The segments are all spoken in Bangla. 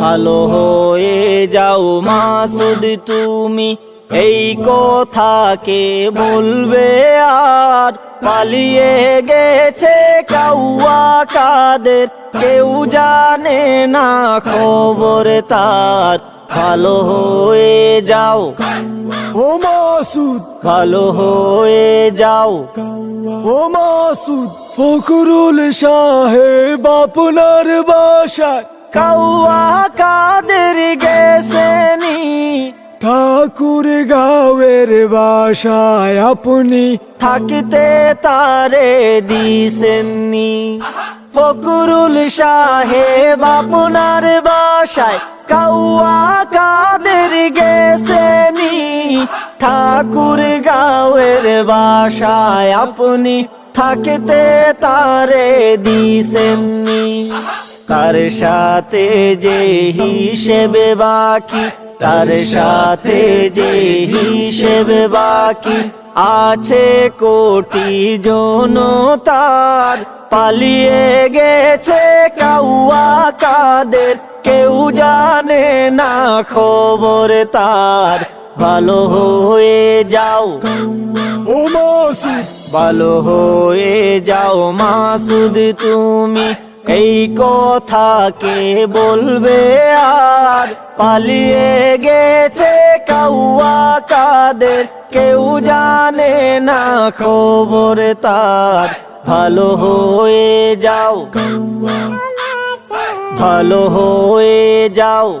ভালো হয়ে যাও মাসুদ তুমি। এই কথা কে বলবে আর? পালিয়ে গেছে কাউয়া কাদের। কেউ জানে না খবর তার। ভালো হয়ে যাও। ও মাসুদ ভালো হয়ে যাও। ও মাসুদ ফখরুল সাহেব আপনার বাসায়। কাউয়া কাদের গেছেনি। ঠাকুর গাঁয়ের বাসায় আপনি থাকিতে তারে দিছেননি। ফকরুল সাহেব আপনার বাসায় কাউয়া কাদের গেছেনি। ঠাকুর গাঁয়ের বাসায় আপনি থাকিতে তারে দিছেননি। তার সাথে যে হিসেবে বাকি তার সাথে যে হিসেবে বাকি আছে কোটি জনতার। পালিয়ে গেছে কাউয়া কাদের কেউ জানে না খবর তার। ভালো হয়ে যাও। ও মাসুদ। ভালো হয়ে যাও মাসুদ তুমি। এই কথা কে বলবে আর? পালিয়ে গেছে কাউয়া কাদের? কেউ জানে না খবর তার। ভালো হয়ে যাও। ভালো হয়ে যাও।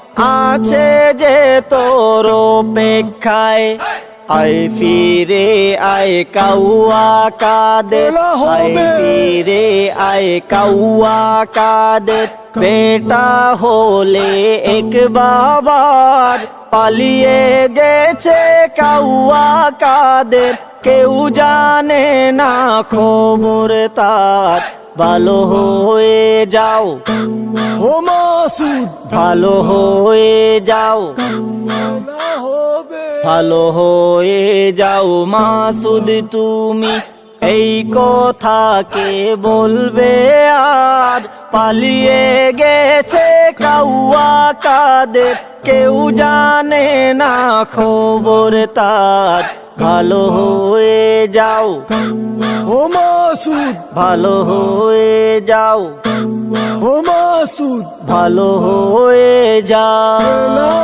আছে যে তোর অপেক্ষায়। আয় ফিরে আয় কাউয়া কাদের। হবে। আয় ফিরে আয় কাউয়া কাদের। বেটা হলে এক বাবার। পালিয়ে গেছে কাউয়া কাদের। কেউ জানে না খবর তার। ভালো হয়ে যাও। ও মাসুদ ভালো হয়ে যাও। ভালো হয়ে যাও মাসুদ তুমি এই কথা কে বলবে আর। পালিয়ে গেছে কাউয়া কাদের কেউ জানে না খবর তার। ভালো হয়ে যাও। ও মাসুদ। ভালো হয়ে যাও। ও মাসুদ ভালো হয়ে হবে